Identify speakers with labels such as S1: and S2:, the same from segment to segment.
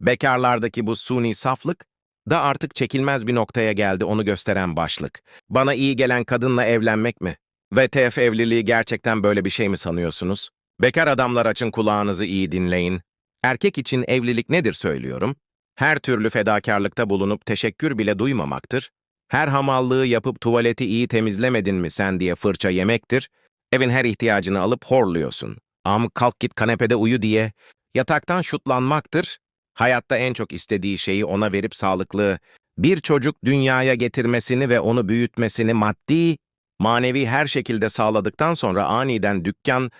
S1: Bekarlardaki bu suni saflık da artık çekilmez bir noktaya geldi onu gösteren başlık. Bana iyi gelen kadınla evlenmek mi? VTF evliliği gerçekten böyle bir şey mi sanıyorsunuz? Bekar adamlar açın kulağınızı iyi dinleyin. Erkek için evlilik nedir söylüyorum? Her türlü fedakarlıkta bulunup teşekkür bile duymamaktır. Her hamallığı yapıp tuvaleti iyi temizlemedin mi sen diye fırça yemektir. Evin her ihtiyacını alıp horluyorsun. Am kalk git kanepede uyu diye. Yataktan şutlanmaktır. Hayatta en çok istediği şeyi ona verip sağlıklı, bir çocuk dünyaya getirmesini ve onu büyütmesini maddi, manevi her şekilde sağladıktan sonra aniden dükkan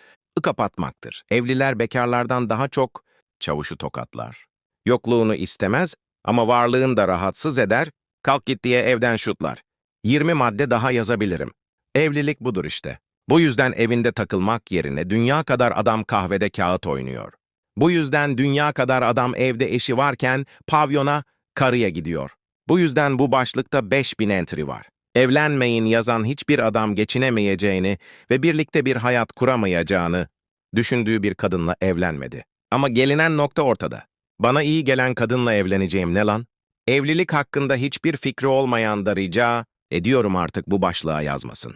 S1: kapatmaktır. Evliler bekarlardan daha çok çavuşu tokatlar. Yokluğunu istemez ama varlığını da rahatsız eder, kalk git diye evden şutlar. 20 madde daha yazabilirim. Evlilik budur işte. Bu yüzden evinde takılmak yerine dünya kadar adam kahvede kağıt oynuyor. Bu yüzden dünya kadar adam evde eşi varken pavyona, karıya gidiyor. Bu yüzden bu başlıkta 5000 entry var. Evlenmeyin yazan hiçbir adam geçinemeyeceğini ve birlikte bir hayat kuramayacağını düşündüğü bir kadınla evlenmedi. Ama gelinen nokta ortada. Bana iyi gelen kadınla evleneceğim ne lan? Evlilik hakkında hiçbir fikri olmayan da rica ediyorum artık bu başlığa yazmasın.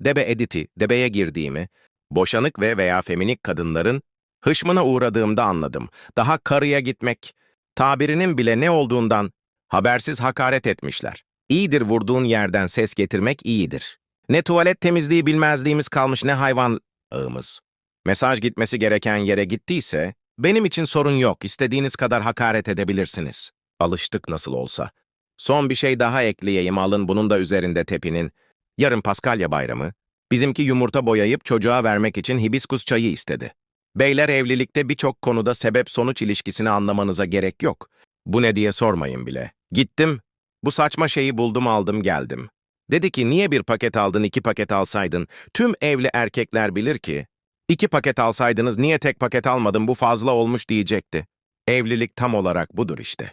S1: Debe editi, debeye girdiğimi, boşanık ve veya feminik kadınların hışmına uğradığımda anladım. Daha karıya gitmek, tabirinin bile ne olduğundan habersiz hakaret etmişler. İyidir vurduğun yerden ses getirmek iyidir. Ne tuvalet temizliği bilmezliğimiz kalmış ne hayvan ağımız. Mesaj gitmesi gereken yere gittiyse, benim için sorun yok, istediğiniz kadar hakaret edebilirsiniz. Alıştık nasıl olsa. Son bir şey daha ekleyeyim, alın bunun da üzerinde tepinin. Yarın Paskalya bayramı, bizimki yumurta boyayıp çocuğa vermek için hibiskus çayı istedi. Beyler evlilikte birçok konuda sebep-sonuç ilişkisini anlamanıza gerek yok. Bu ne diye sormayın bile. Gittim, bu saçma şeyi buldum aldım geldim. Dedi ki niye bir paket aldın iki paket alsaydın? Tüm evli erkekler bilir ki, iki paket alsaydınız niye tek paket almadın bu fazla olmuş diyecekti. Evlilik tam olarak budur işte.